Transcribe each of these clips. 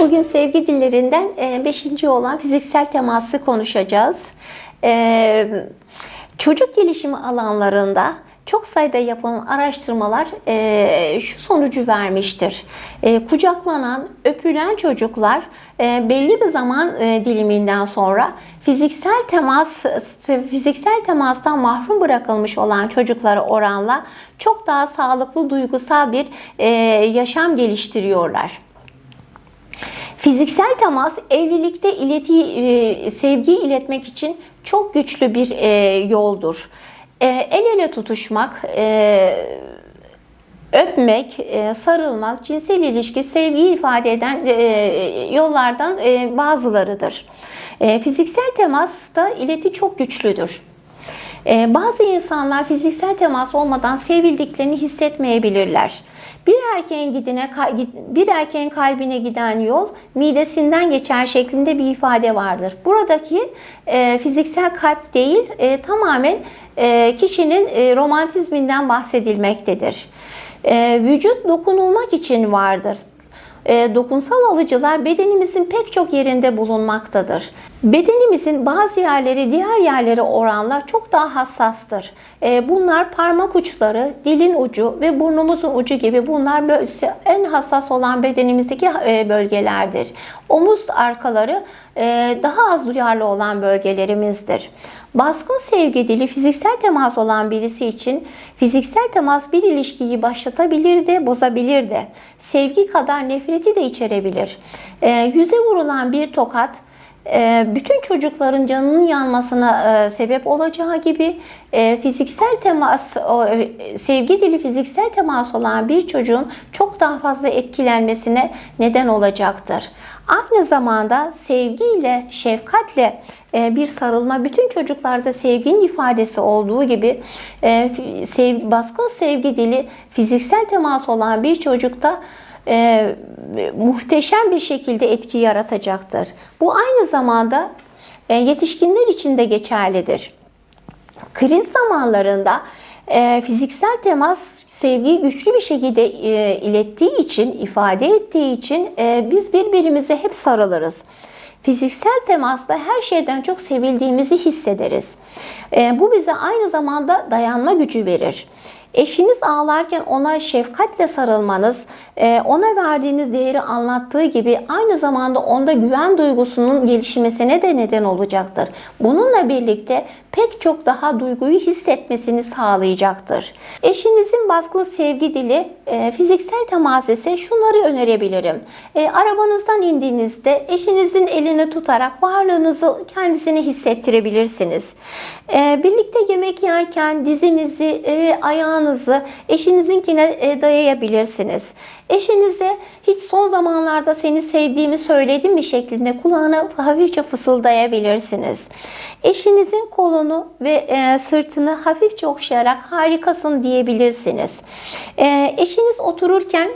Bugün sevgi dillerinden 5. olan fiziksel teması konuşacağız. E, Çocuk gelişimi alanlarında çok sayıda yapılan araştırmalar e, şu sonucu vermiştir. E, kucaklanan, öpülen çocuklar e, belli bir zaman e, diliminden sonra fiziksel temas fiziksel temastan mahrum bırakılmış olan çocuklara oranla çok daha sağlıklı duygusal bir e, yaşam geliştiriyorlar. Fiziksel temas evlilikte ileti, e, sevgiyi iletmek için çok güçlü bir e, yoldur. E, el ele tutuşmak, öpmek, sarılmak, cinsel ilişki, sevgiyi ifade eden yollardan bazılarıdır. Fiziksel temas da ileti çok güçlüdür. E, bazı insanlar fiziksel temas olmadan sevildiklerini hissetmeyebilirler. Bir erkeğin gidine bir erkeğin kalbine giden yol midesinden geçer şeklinde bir ifade vardır. Buradaki e, fiziksel kalp değil, e, tamamen e, kişinin romantizminden bahsedilmektedir. Vücut dokunulmak için vardır. E, dokunsal alıcılar bedenimizin pek çok yerinde bulunmaktadır. Bedenimizin bazı yerleri diğer yerlere oranla çok daha hassastır. E, bunlar parmak uçları, dilin ucu ve burnumuzun ucu gibi bunlar en hassas olan bedenimizdeki e, bölgelerdir. Omuz arkaları daha az duyarlı olan bölgelerimizdir. Baskın sevgi dili fiziksel temas olan birisi için fiziksel temas bir ilişkiyi başlatabilir de bozabilir de. Sevgi kadar nefreti de içerebilir. Yüze vurulan bir tokat ee, bütün çocukların canının yanmasına e, sebep olacağı gibi e, fiziksel temas, e, sevgi dili fiziksel temas olan bir çocuğun çok daha fazla etkilenmesine neden olacaktır. Aynı zamanda sevgiyle, şefkatle bir sarılma bütün çocuklarda sevginin ifadesi olduğu gibi baskın sevgi dili fiziksel temas olan bir çocukta e, muhteşem bir şekilde etki yaratacaktır. Bu aynı zamanda e, yetişkinler için de geçerlidir. Kriz zamanlarında e, fiziksel temas sevgiyi güçlü bir şekilde e, ilettiği için, ifade ettiği için e, biz birbirimize hep sarılırız. Fiziksel temasla her şeyden çok sevildiğimizi hissederiz. E, bu bize aynı zamanda dayanma gücü verir. Eşiniz ağlarken ona şefkatle sarılmanız, e, ona verdiğiniz değeri anlattığı gibi aynı zamanda onda güven duygusunun gelişmesine de neden olacaktır. Bununla birlikte pek çok daha duyguyu hissetmesini sağlayacaktır. Eşinizin baskın sevgi dili e, fiziksel temas ise şunları önerebilirim. E, arabanızdan indiğinizde eşinizin elini tutarak varlığınızı kendisine hissettirebilirsiniz. Birlikte yemek yerken dizinizi, ayağınızı ayağınızı eşinizinkine e, dayayabilirsiniz. Eşinize hiç son zamanlarda seni sevdiğimi söyledim mi şeklinde kulağına hafifçe fısıldayabilirsiniz. Eşinizin kolunu ve e, sırtını hafifçe okşayarak harikasın diyebilirsiniz. E, eşiniz otururken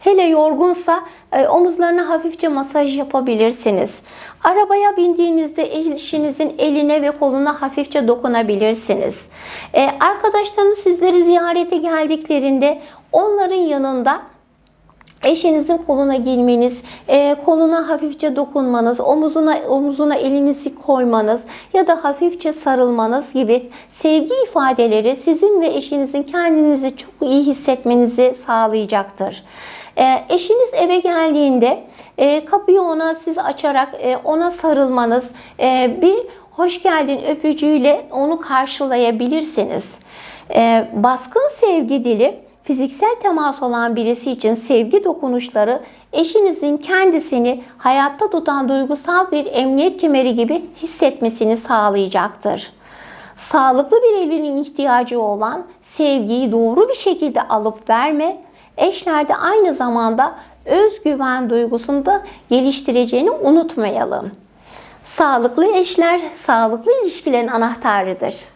Hele yorgunsa e, omuzlarına hafifçe masaj yapabilirsiniz. Arabaya bindiğinizde eşinizin eline ve koluna hafifçe dokunabilirsiniz. E, arkadaşlarınız sizleri ziyarete geldiklerinde onların yanında Eşinizin koluna girmeniz, e, koluna hafifçe dokunmanız, omuzuna omuzuna elinizi koymanız ya da hafifçe sarılmanız gibi sevgi ifadeleri sizin ve eşinizin kendinizi çok iyi hissetmenizi sağlayacaktır. E, eşiniz eve geldiğinde e, kapıyı ona siz açarak e, ona sarılmanız, e, bir hoş geldin öpücüğüyle onu karşılayabilirsiniz. E, baskın sevgi dili fiziksel temas olan birisi için sevgi dokunuşları eşinizin kendisini hayatta tutan duygusal bir emniyet kemeri gibi hissetmesini sağlayacaktır. Sağlıklı bir evliliğin ihtiyacı olan sevgiyi doğru bir şekilde alıp verme, eşlerde aynı zamanda özgüven duygusunu da geliştireceğini unutmayalım. Sağlıklı eşler, sağlıklı ilişkilerin anahtarıdır.